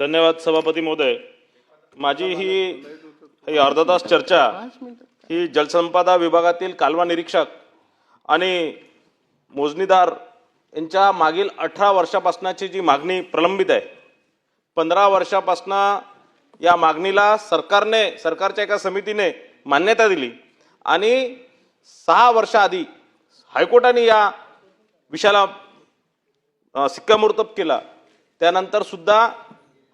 धन्यवाद सभापती महोदय. माझी ही अर्धा तास चर्चा ही जलसंपदा विभागातील कालवा निरीक्षक आणि मोजणीदार यांच्या मागील अठरा वर्षापासनाची जी मागणी प्रलंबित आहे. पंधरा वर्षापासनं या मागणीला सरकारने सरकारच्या एका समितीने मान्यता दिली आणि सहा वर्षाआधी हायकोर्टाने या विषयाला सिक्कामोर्तब केला. त्यानंतर सुद्धा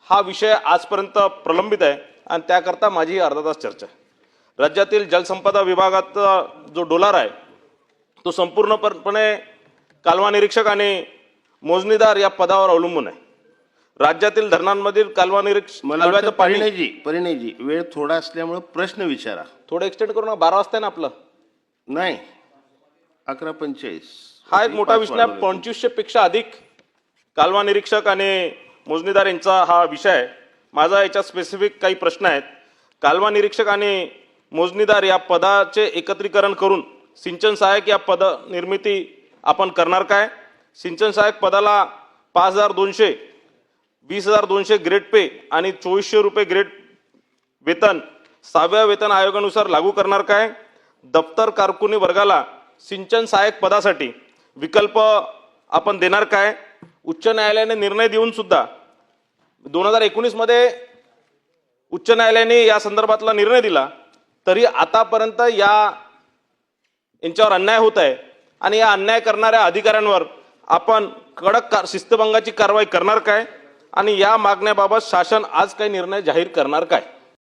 हा विषय आजपर्यंत प्रलंबित आहे आणि त्याकरता माझी अर्धा तास चर्चा आहे. राज्यातील जलसंपदा विभागाचा जो डोलार आहे तो संपूर्णपणे कालवा निरीक्षक आणि मोजणीदार या पदावर अवलंबून आहे. राज्यातील धरणांमधील कालवा निरीक्षक परिणयजी परिणयजी वेळ थोडा असल्यामुळे प्रश्न विचारा. थोडं एक्सटेंड करू ना बारा वाजता आहे ना आपलं. नाही अकरा पंचेचाळीस. हा एक मोठा विषय पंचवीसशे पेक्षा अधिक कालवा निरीक्षक आणि मोजणीदार यांचा हा विषय आहे. माझा याच्यात स्पेसिफिक काही प्रश्न आहेत. कालवा निरीक्षक आणि मोजणीदार या पदाचे एकत्रीकरण करून सिंचन सहाय्यक या पद निर्मिती आपण करणार काय? सिंचन सहाय्यक पदाला पाच हजार दोनशे वीस हजार दोनशे ग्रेड पे आणि चोवीसशे रुपये ग्रेड वेतन सहाव्या वेतन आयोगानुसार लागू करणार काय? दप्तर कारकुनी वर्गाला सिंचन सहाय्यक पदासाठी विकल्प आपण देणार काय? उच्च न्यायालयाने निर्णय देऊन सुद्धा दोन हजार एकोणीसमध्ये उच्च न्यायालयाने या संदर्भातला निर्णय दिला तरी आतापर्यंत या यांच्यावर अन्याय होत आहे आणि या अन्याय करणाऱ्या अधिकाऱ्यांवर आपण कडक कार शिस्तभंगाची कारवाई करणार काय? आणि या मागण्याबाबत शासन आज काही निर्णय जाहीर करणार काय?